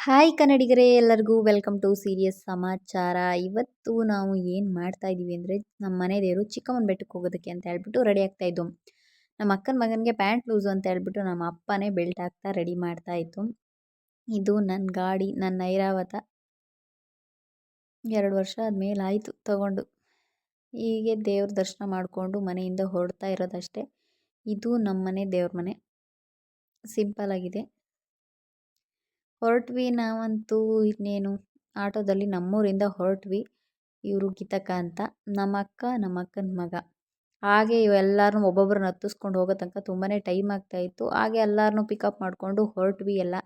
Hi ಕನ್ನಡಿಗರೇ, ಎಲ್ಲರಿಗೂ welcome to serious ಸಮಾಚಾರ. ಇವತ್ತು ನಾವು ಏನು ಮಾಡ್ತಾ ಇದ್ದೀವಿ ಅಂದರೆ ನಮ್ಮ ಮನೆ ದೇವರು ಚಿಕ್ಕಮ್ಮನ ಬೆಟ್ಟಕ್ಕೆ ಹೋಗೋದಕ್ಕೆ ಅಂತ ಹೇಳ್ಬಿಟ್ಟು ರೆಡಿ ಆಗ್ತಾ ಇದ್ದು. ನಮ್ಮ ಅಕ್ಕನ ಮಗನಿಗೆ ಪ್ಯಾಂಟ್ ಲೂಸು ಅಂತ ಹೇಳ್ಬಿಟ್ಟು ನಮ್ಮ ಅಪ್ಪನೇ ಬೆಲ್ಟ್ ಹಾಕ್ತಾ ರೆಡಿ ಮಾಡ್ತಾ ಇತ್ತು ಇದು ನನ್ನ ಗಾಡಿ ನನ್ನ ಐರಾವತ ಎರಡು ವರ್ಷ ಆದಮೇಲೆ ಆಯಿತು ತಗೊಂಡು. ಹೀಗೆ ದೇವ್ರ ದರ್ಶನ ಮಾಡಿಕೊಂಡು ಮನೆಯಿಂದ ಹೊರಡ್ತಾ ಇರೋದಷ್ಟೇ. ಇದು ನಮ್ಮ ಮನೆ ದೇವ್ರ ಮನೆ. ಸಿಂಪಲ್ ಆಗಿದೆ. ಹೊರಟ್ವಿ ನಾವಂತೂ ಇನ್ನೇನು, ಆಟೋದಲ್ಲಿ ನಮ್ಮೂರಿಂದ ಹೊರಟ್ವಿ ಇವರು ಗೀತಕ್ಕ ಅಂತ. ನಮ್ಮ ಅಕ್ಕ ನಮ್ಮ ಅಕ್ಕನ ಮಗ. ಹಾಗೆ ಇವೆಲ್ಲರನ್ನೂ ಒಬ್ಬೊಬ್ರನ್ನ ಹತ್ತಿಸ್ಕೊಂಡು ಹೋಗೋ ತನಕ ತುಂಬಾ ಟೈಮ್ ಆಗ್ತಾಯಿತ್ತು ಹಾಗೆ ಎಲ್ಲರನ್ನೂ ಪಿಕಪ್ ಮಾಡಿಕೊಂಡು ಹೊರಟ್ವಿ ಎಲ್ಲ.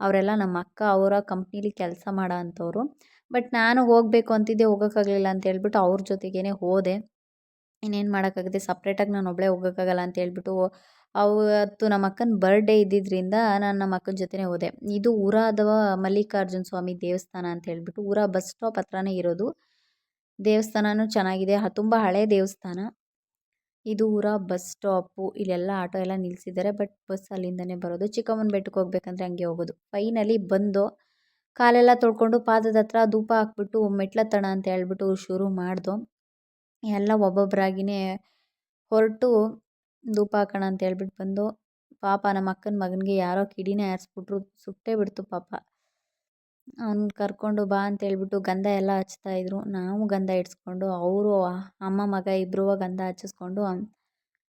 ಅವರೆಲ್ಲ ನಮ್ಮ ಅಕ್ಕ, ಅವರ ಕಂಪ್ನೀಲಿ ಕೆಲಸ ಮಾಡೋ ಅಂಥವ್ರು. ಬಟ್ ನಾನು ಹೋಗಬೇಕು ಅಂತಿದ್ದೆ, ಹೋಗೋಕ್ಕಾಗಲಿಲ್ಲ ಅಂತ ಹೇಳ್ಬಿಟ್ಟು ಅವ್ರ ಜೊತೆಗೇ ಹೋದೆ. ಇನ್ನೇನು ಮಾಡೋಕ್ಕಾಗುತ್ತೆ ಸಪ್ರೇಟಾಗಿ ನಾನು ಒಬ್ಬಳೇ ಹೋಗೋಕ್ಕಾಗಲ್ಲ ಅಂತ ಹೇಳ್ಬಿಟ್ಟು ಅವತ್ತು ನಮ್ಮ ಅಕ್ಕನ ಬರ್ಡೇ ಇದ್ದಿದ್ದರಿಂದ ನಾನು ನಮ್ಮ ಅಕ್ಕನ ಜೊತೆನೇ ಹೋದೆ. ಇದು ಊರಾದ ಮಲ್ಲಿಕಾರ್ಜುನ ಸ್ವಾಮಿ ದೇವಸ್ಥಾನ ಅಂತ ಹೇಳಿಬಿಟ್ಟು ಊರ ಬಸ್ ಸ್ಟಾಪ್ ಹತ್ರನೇ ಇರೋದು. ದೇವಸ್ಥಾನವೂ ಚೆನ್ನಾಗಿದೆ. ತುಂಬ ಹಳೆ ದೇವಸ್ಥಾನ. ಇದು ಊರ ಬಸ್ ಸ್ಟಾಪು ಇಲ್ಲೆಲ್ಲ ಆಟೋ ಎಲ್ಲ ನಿಲ್ಲಿಸಿದ್ದಾರೆ ಬಟ್ ಬಸ್ ಅಲ್ಲಿಂದನೇ ಬರೋದು. ಚಿಕ್ಕಮ್ಮನ ಬೆಟ್ಟಕ್ಕೆ ಹೋಗ್ಬೇಕಂದ್ರೆ ಹಂಗೆ ಹೋಗೋದು. ಫೈನಲಿ ಬಂದು ಕಾಲೆಲ್ಲ ತೊಳ್ಕೊಂಡು ಪಾದದ ಹತ್ರ ಧೂಪ ಹಾಕ್ಬಿಟ್ಟು ಮೆಟ್ಲತ್ತಣ ಅಂತ ಹೇಳ್ಬಿಟ್ಟು ಶುರು ಮಾಡ್ದು. ಎಲ್ಲ ಒಬ್ಬೊಬ್ಬರಾಗಿನೇ ಹೊರಟು ಧೂಪ ಹಾಕೋಣ ಅಂತ ಹೇಳ್ಬಿಟ್ಟು ಬಂದು, ಪಾಪ ನಮ್ಮ ಅಕ್ಕನ ಮಗನಿಗೆ ಯಾರೋ ಕಿಡಿನೇ ಹಾರಿಸ್ಬಿಟ್ರು ಸುಟ್ಟೇ ಬಿಡ್ತು ಪಾಪ. ಅವ್ನ ಕರ್ಕೊಂಡು ಬಾ ಅಂತ ಹೇಳ್ಬಿಟ್ಟು ಗಂಧ ಎಲ್ಲ ಹಚ್ತಾ ಇದ್ರು. ನಾವು ಗಂಧ ಇಡ್ಸ್ಕೊಂಡು, ಅವರು, ಅಮ್ಮ, ಮಗ ಇಬ್ಬರೂ ಗಂಧ ಹಚ್ಚಿಸ್ಕೊಂಡು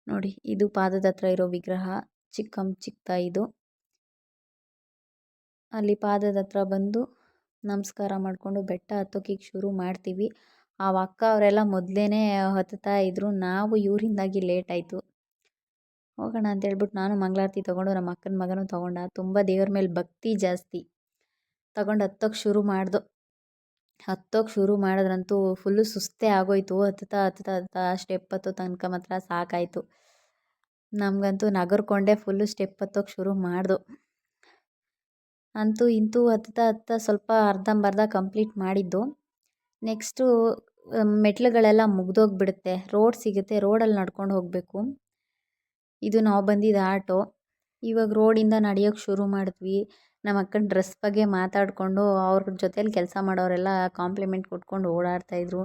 ನೋಡಿ, ಇದು ಪಾದದ ಹತ್ರ ಇರೋ ವಿಗ್ರಹ ಚಿಕ್ಕಮ್ಮ ಚಿಕ್ಕ ಇದು. ಅಲ್ಲಿ ಪಾದದ ಹತ್ರ ಬಂದು ನಮಸ್ಕಾರ ಮಾಡಿಕೊಂಡು ಬೆಟ್ಟ ಹತ್ತೋಕಿಗೆ ಶುರು ಮಾಡ್ತೀವಿ. ಆ ಅಕ್ಕ ಅವರೆಲ್ಲ ಮೊದಲೇ ಹತ್ತುತ್ತಾ ಇದ್ದರು ನಾವು ಇವರಿಂದಾಗಿ ಲೇಟ್ ಆಯಿತು. ಹೋಗೋಣ ಅಂತ ಹೇಳ್ಬಿಟ್ಟು ನಾನು ಮಂಗಳಾರತಿ ತೊಗೊಂಡು ನಮ್ಮ ಅಕ್ಕನ ಮಗನೂ ತೊಗೊಂಡ, ತುಂಬ ದೇವ್ರ ಮೇಲೆ ಭಕ್ತಿ ಜಾಸ್ತಿ. ತಗೊಂಡು ಹತ್ತೋಕೆ ಶುರು ಮಾಡ್ದು. ಹತ್ತೋಕೆ ಶುರು ಮಾಡಿದ್ರಂತೂ ಫುಲ್ಲು ಸುಸ್ತೇ ಆಗೋಯ್ತು. ಹತ್ತುತ್ತಾ ಹತ್ತುತ್ತಾ ಹತ್ತುತ್ತಾ ಸ್ಟೆಪ್ ಹತ್ತೋ ತನಕ ಮಾತ್ರ ಸಾಕಾಯಿತು. ನಮಗಂತೂ ನಗರ್ಕೊಂಡೆ ಫುಲ್ಲು ಸ್ಟೆಪ್ ಹತ್ತೋಕೆ ಶುರು ಮಾಡ್ದು. ಅಂತೂ ಇಂತೂ ಹತ್ತುತ್ತಾ ಹತ್ತುತ್ತಾ ಸ್ವಲ್ಪ ಅರ್ಧಂಬರ್ಧ ಕಂಪ್ಲೀಟ್ ಮಾಡಿದ್ದು. ನೆಕ್ಸ್ಟು ಮೆಟ್ಲುಗಳೆಲ್ಲ ಮುಗ್ದೋಗ್ಬಿಡುತ್ತೆ. ರೋಡ್ ಸಿಗುತ್ತೆ. ರೋಡಲ್ಲಿ ನಡ್ಕೊಂಡು ಹೋಗಬೇಕು. ಇದು ನಾವು ಬಂದಿದ್ದ ಆಟೋ. ಇವಾಗ ರೋಡಿಂದ ನಡೆಯೋಕ್ಕೆ ಶುರು ಮಾಡಿದ್ವಿ. ನಮ್ಮ ಅಕ್ಕನ ಡ್ರೆಸ್ ಬಗ್ಗೆ ಮಾತಾಡಿಕೊಂಡು ಅವ್ರ ಜೊತೇಲಿ ಕೆಲಸ ಮಾಡೋರೆಲ್ಲ ಕಾಂಪ್ಲಿಮೆಂಟ್ ಕೊಟ್ಕೊಂಡು ಓಡಾಡ್ತಾಯಿದ್ರು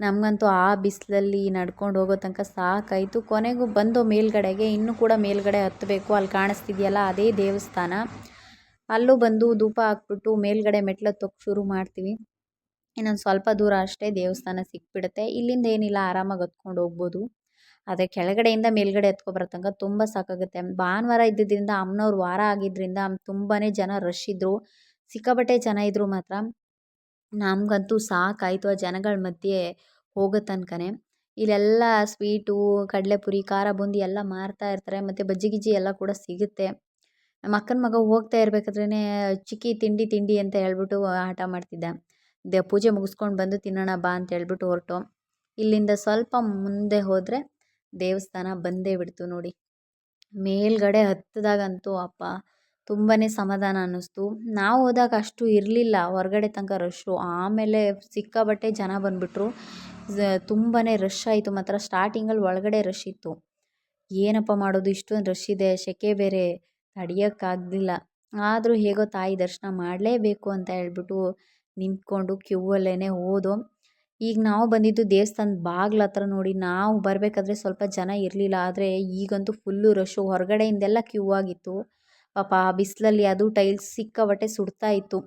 ನಮಗಂತೂ ಆ ಬಿಸಿಲಲ್ಲಿ ನಡ್ಕೊಂಡು ಹೋಗೋ ತನಕ ಸಾಕಾಯಿತು. ಕೊನೆಗೂ ಬಂದು ಮೇಲ್ಗಡೆಗೆ, ಇನ್ನೂ ಕೂಡ ಮೇಲ್ಗಡೆ ಹತ್ತಬೇಕು ಅಲ್ಲಿ ಕಾಣಿಸ್ತಿದೆಯಲ್ಲ ಅದೇ ದೇವಸ್ಥಾನ. ಅಲ್ಲೂ ಬಂದು ಧೂಪ ಹಾಕ್ಬಿಟ್ಟು ಮೇಲ್ಗಡೆ ಮೆಟ್ಲು ತೊಕ್ ಶುರು ಮಾಡ್ತೀವಿ. ಇನ್ನೊಂದು ಸ್ವಲ್ಪ ದೂರ ಅಷ್ಟೇ ದೇವಸ್ಥಾನ ಸಿಕ್ಬಿಡುತ್ತೆ. ಇಲ್ಲಿಂದ ಏನಿಲ್ಲ, ಆರಾಮಾಗಿ ಹತ್ಕೊಂಡು ಹೋಗ್ಬೋದು. ಆದರೆ ಕೆಳಗಡೆಯಿಂದ ಮೇಲುಗಡೆ ಎತ್ಕೊಬರೋ ತನಕ ತುಂಬ ಸಾಕಾಗುತ್ತೆ. ಭಾನುವಾರ ಇದ್ದಿದ್ದರಿಂದ ಅಮ್ಮನವ್ರು ವಾರ ಆಗಿದ್ದರಿಂದ ತುಂಬಾ ಜನ ರಶ್ ಇದ್ದರು ಸಿಕ್ಕಾಪಟ್ಟೆ ಜನ ಇದ್ದರು ಮಾತ್ರ. ನಮಗಂತೂ ಸಾಕಾಯಿತು ಆ ಜನಗಳ ಮಧ್ಯೆ ಹೋಗೋ ತನಕನೇ. ಇಲ್ಲೆಲ್ಲ ಸ್ವೀಟು, ಕಡಲೆಪುರಿ, ಖಾರ ಬೂಂದಿ ಎಲ್ಲ ಮಾರ್ತಾ ಇರ್ತಾರೆ. ಮತ್ತು ಬಜ್ಜಿ ಗಿಜ್ಜಿ ಎಲ್ಲ ಕೂಡ ಸಿಗುತ್ತೆ. ನಮ್ಮ ಅಕ್ಕನ ಮಗ ಹೋಗ್ತಾ ಇರ್ಬೇಕಾದ್ರೇ ಚಿಕ್ಕಿ ತಿಂಡಿ ತಿಂಡಿ ಅಂತ ಹೇಳ್ಬಿಟ್ಟು ಆಟ ಮಾಡ್ತಿದ್ದ. ದೇ ಪೂಜೆ ಮುಗಿಸ್ಕೊಂಡು ಬಂದು ತಿನ್ನೋಣ ಬಾ ಅಂತ ಹೇಳ್ಬಿಟ್ಟು ಹೊರಟು. ಇಲ್ಲಿಂದ ಸ್ವಲ್ಪ ಮುಂದೆ ಹೋದರೆ ದೇವಸ್ಥಾನ ಬಂದೇ ಬಿಡ್ತು ನೋಡಿ. ಮೇಲ್ಗಡೆ ಹತ್ತಿದಾಗಂತೂ ಅಪ್ಪ ತುಂಬಾ ಸಮಾಧಾನ ಅನ್ನಿಸ್ತು. ನಾವು ಹೋದಾಗ ಅಷ್ಟು ಇರಲಿಲ್ಲ. ಹೊರಗಡೆ ತನಕ ರಶ್ಶು ಆಮೇಲೆ ಸಿಕ್ಕಾಪಟ್ಟೆ ಜನ ಬಂದುಬಿಟ್ರು. ತುಂಬಾ ರಶ್ ಆಯಿತು. ಮಾತ್ರ ಸ್ಟಾರ್ಟಿಂಗಲ್ಲಿ ಒಳಗಡೆ ರಶ್ ಇತ್ತು. ಏನಪ್ಪ ಮಾಡೋದು? ಇಷ್ಟೊಂದು ರಶ್ ಇದೆ. ಸೆಕೆ ಬೇರೆ ತಡಿಯೋಕ್ಕಾಗಲಿಲ್ಲ. ಆದರೂ ಹೇಗೋ ತಾಯಿ ದರ್ಶನ ಮಾಡಲೇಬೇಕು ಅಂತ ಹೇಳ್ಬಿಟ್ಟು ನಿಂತ್ಕೊಂಡು ಕ್ಯೂ ಅಲ್ಲೇ ಹೋದೋ. ಈಗ ನಾವು ಬಂದಿದ್ದು ದೇವಸ್ಥಾನದ ಬಾಗ್ಲ ಹತ್ರ ನೋಡಿ, ನಾವು ಬರಬೇಕಾದ್ರೆ ಸ್ವಲ್ಪ ಜನ ಇರಲಿಲ್ಲ, ಆದರೆ ಈಗಂತೂ ಫುಲ್ಲು ರಶ್ಶು ಹೊರಗಡೆಯಿಂದೆಲ್ಲ ಕ್ಯೂ ಆಗಿತ್ತು. ಪಾಪ ಆ ಬಿಸಿಲಲ್ಲಿ ಅದು ಟೈಲ್ಸ್ ಸಿಕ್ಕಾಪಟ್ಟೆ ಸುಡ್ತಾ ಇತ್ತು.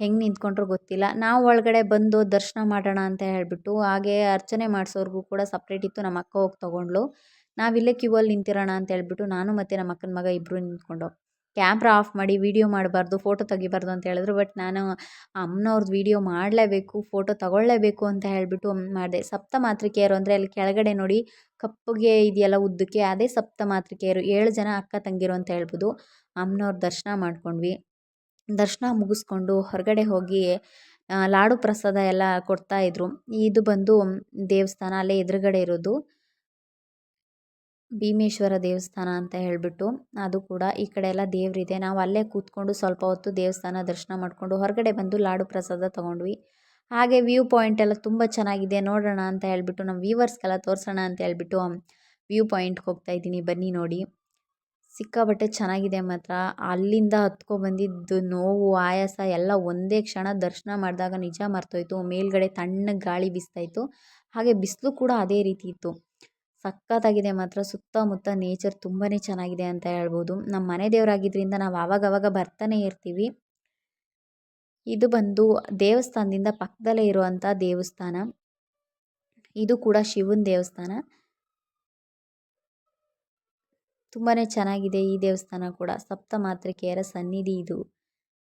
ಹೆಂಗೆ ನಿಂತ್ಕೊಂಡ್ರೂ ಗೊತ್ತಿಲ್ಲ. ನಾವು ಒಳಗಡೆ ಬಂದು ದರ್ಶನ ಮಾಡೋಣ ಅಂತ ಹೇಳಿಬಿಟ್ಟು, ಹಾಗೆ ಅರ್ಚನೆ ಮಾಡಿಸೋರ್ಗೂ ಕೂಡ ಸಪ್ರೇಟ್ ಇತ್ತು. ನಮ್ಮ ಅಕ್ಕ ಹೋಗಿ ತೊಗೊಂಡ್ಳು. ನಾವಿಲ್ಲೇ ಕ್ಯೂ ಅಲ್ಲಿ ನಿಂತಿರೋಣ ಅಂತ ಹೇಳಿಬಿಟ್ಟು, ನಾನು ಮತ್ತು ನಮ್ಮ ಅಕ್ಕನ ಮಗ ಇಬ್ಬರು ನಿಂತ್ಕೊಂಡು. ಕ್ಯಾಮ್ರಾ ಆಫ್ ಮಾಡಿ ವೀಡಿಯೋ ಮಾಡಬಾರ್ದು, ಫೋಟೋ ತೆಗಿಬಾರ್ದು ಅಂತ ಹೇಳಿದ್ರು. ಬಟ್ ನಾನು ಅಮ್ಮನವ್ರದ್ದು ವೀಡಿಯೋ ಮಾಡಲೇಬೇಕು, ಫೋಟೋ ತಗೊಳ್ಳೇಬೇಕು ಅಂತ ಹೇಳಿಬಿಟ್ಟು ಮಾಡಿದೆ. ಸಪ್ತ ಮಾತೃಕೆಯರು ಅಂದರೆ ಅಲ್ಲಿ ಕೆಳಗಡೆ ನೋಡಿ ಕಪ್ಪಗೆ ಇದೆಯಲ್ಲ ಉದ್ದಕ್ಕೆ, ಅದೇ ಸಪ್ತ ಮಾತೃಕೆಯರು ಏಳು ಜನ ಅಕ್ಕ ತಂಗಿರು ಅಂತ ಹೇಳ್ಬೋದು. ಅಮ್ಮನವ್ರ ದರ್ಶನ ಮಾಡ್ಕೊಂಡ್ವಿ. ದರ್ಶನ ಮುಗಿಸ್ಕೊಂಡು ಹೊರಗಡೆ ಹೋಗಿ ಲಾಡು ಪ್ರಸಾದ ಎಲ್ಲ ಕೊಡ್ತಾಯಿದ್ರು ಇದು ಬಂದು ದೇವಸ್ಥಾನ, ಅಲ್ಲೇ ಎದುರುಗಡೆ ಇರೋದು. ಭೀಮೇಶ್ವರ ದೇವಸ್ಥಾನ ಅಂತ ಹೇಳಿಬಿಟ್ಟು ಅದು ಕೂಡ ಈ ಕಡೆ ಎಲ್ಲ ದೇವರಿದೆ. ನಾವು ಅಲ್ಲೇ ಕೂತ್ಕೊಂಡು ಸ್ವಲ್ಪ ಹೊತ್ತು ದೇವಸ್ಥಾನ ದರ್ಶನ ಮಾಡಿಕೊಂಡು ಹೊರಗಡೆ ಬಂದು ಲಾಡು ಪ್ರಸಾದ ತೊಗೊಂಡ್ವಿ. ಹಾಗೆ ವ್ಯೂ ಪಾಯಿಂಟ್ ಎಲ್ಲ ತುಂಬ ಚೆನ್ನಾಗಿದೆ. ನೋಡೋಣ ಅಂತ ಹೇಳಿಬಿಟ್ಟು ನಮ್ಮ ವ್ಯೂವರ್ಸ್ಗೆಲ್ಲ ತೋರಿಸೋಣ ಅಂತ ಹೇಳ್ಬಿಟ್ಟು ವ್ಯೂ ಪಾಯಿಂಟ್ಗೆ ಹೋಗ್ತಾ ಇದ್ದೀನಿ. ಬನ್ನಿ ನೋಡಿ. ಸಿಕ್ಕಾಬಟ್ಟೆ ಚೆನ್ನಾಗಿದೆ ಮಾತ್ರ. ಅಲ್ಲಿಂದ ಹತ್ಕೊಬಂದಿದ್ದು ನೋವು, ಆಯಾಸ ಎಲ್ಲ ಒಂದೇ ಕ್ಷಣ ದರ್ಶನ ಮಾಡಿದಾಗ ನಿಜ ಮರ್ತೋಯ್ತು. ಮೇಲ್ಗಡೆ ತಣ್ಣಗೆ ಗಾಳಿ ಬೀಸ್ತಾಯಿತ್ತು ಹಾಗೆ ಬಿಸಿಲು ಕೂಡ ಅದೇ ರೀತಿ ಇತ್ತು. ಸಖತ್ತಾಗಿದೆ ಮಾತ್ರ. ಸುತ್ತಮುತ್ತ ನೇಚರ್ ತುಂಬಾ ಚೆನ್ನಾಗಿದೆ ಅಂತ ಹೇಳ್ಬೋದು. ನಮ್ಮ ಮನೆ ದೇವರಾಗಿದ್ದರಿಂದ ನಾವು ಆವಾಗವಾಗ ಬರ್ತಾನೆ ಇರ್ತೀವಿ. ಇದು ಬಂದು ದೇವಸ್ಥಾನದಿಂದ ಪಕ್ಕದಲ್ಲೇ ಇರುವಂಥ ದೇವಸ್ಥಾನ. ಇದು ಕೂಡ ಶಿವನ ದೇವಸ್ಥಾನ. ತುಂಬಾ ಚೆನ್ನಾಗಿದೆ ಈ ದೇವಸ್ಥಾನ ಕೂಡ. ಸಪ್ತ ಮಾತೃಕೆಯರ ಸನ್ನಿಧಿ ಇದು.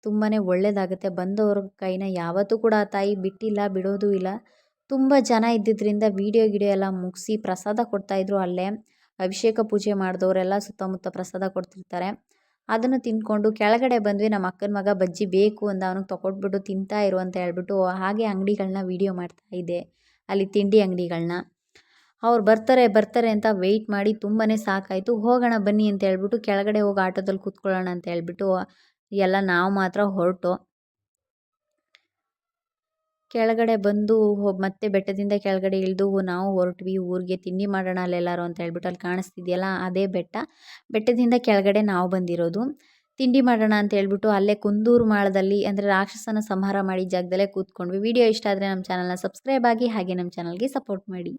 ತುಂಬಾ ಒಳ್ಳೆಯದಾಗುತ್ತೆ ಬಂದವ್ರ ಕೈನ ಯಾವತ್ತೂ ಕೂಡ ತಾಯಿ ಬಿಟ್ಟಿಲ್ಲ, ಬಿಡೋದು ಇಲ್ಲ. ತುಂಬ ಜನ ಇದ್ದಿದ್ದರಿಂದ ವೀಡಿಯೋ ಗಿಡಿಯೋ ಎಲ್ಲ ಮುಗಿಸಿ ಪ್ರಸಾದ ಕೊಡ್ತಾಯಿದ್ರು ಅಲ್ಲೇ. ಅಭಿಷೇಕ ಪೂಜೆ ಮಾಡಿದವರೆಲ್ಲ ಸುತ್ತಮುತ್ತ ಪ್ರಸಾದ ಕೊಡ್ತಿರ್ತಾರೆ. ಅದನ್ನು ತಿಂದ್ಕೊಂಡು ಕೆಳಗಡೆ ಬಂದ್ವಿ. ನಮ್ಮ ಅಕ್ಕನ ಮಗ ಬಜ್ಜಿ ಬೇಕು ಅಂದ ಅವನಿಗೆ ತೊಗೊಟ್ಬಿಟ್ಟು ತಿಂತಾ ಇರು ಅಂತ ಹೇಳ್ಬಿಟ್ಟು ಹಾಗೆ ಅಂಗಡಿಗಳನ್ನ ವೀಡಿಯೋ ಮಾಡ್ತಾ ಇದ್ದೆ. ಅಲ್ಲಿ ತಿಂಡಿ ಅಂಗಡಿಗಳನ್ನ ಅವ್ರು ಬರ್ತಾರೆ ಬರ್ತಾರೆ ಅಂತ ವೆಯ್ಟ್ ಮಾಡಿ ತುಂಬಾ ಸಾಕಾಯಿತು. ಹೋಗೋಣ ಬನ್ನಿ ಅಂತ ಹೇಳ್ಬಿಟ್ಟು ಕೆಳಗಡೆ ಹೋಗಿ ಆಟೋದಲ್ಲಿ ಕೂತ್ಕೊಳ್ಳೋಣ ಅಂತ ಹೇಳ್ಬಿಟ್ಟು ಎಲ್ಲ ನಾವು ಮಾತ್ರ ಹೊರಟು. ಕೆಳಗಡೆ ಬಂದು ಮತ್ತೆ ಬೆಟ್ಟದಿಂದ ಕೆಳಗಡೆ ಇಳಿದು ನಾವು ಹೊರಟ್ವಿ, ಊರಿಗೆ ತಿಂಡಿ ಮಾಡೋಣ ಅಲ್ಲೆಲ್ಲರೂ ಅಂತ ಹೇಳ್ಬಿಟ್ಟು ಅಲ್ಲಿ ಕಾಣಿಸ್ತಿದೆಯಲ್ಲ ಅದೇ ಬೆಟ್ಟ. ಬೆಟ್ಟದಿಂದ ಕೆಳಗಡೆ ನಾವು ಬಂದಿರೋದು. ತಿಂಡಿ ಮಾಡೋಣ ಅಂತ ಹೇಳ್ಬಿಟ್ಟು ಅಲ್ಲೇ ಕುಂದೂರು ಮಾಳದಲ್ಲಿ ಅಂದರೆ ರಾಕ್ಷಸನ ಸಂಹಾರ ಮಾಡಿ ಜಾಗದಲ್ಲೇ ಕೂತ್ಕೊಂಡ್ವಿ. ವಿಡಿಯೋ ಇಷ್ಟ ಆದರೆ ನಮ್ಮ ಚಾನಲ್ನ ಸಬ್ಸ್ಕ್ರೈಬ್ ಆಗಿ ಹಾಗೆ ನಮ್ಮ ಚಾನಲ್ಗೆ ಸಪೋರ್ಟ್ ಮಾಡಿ.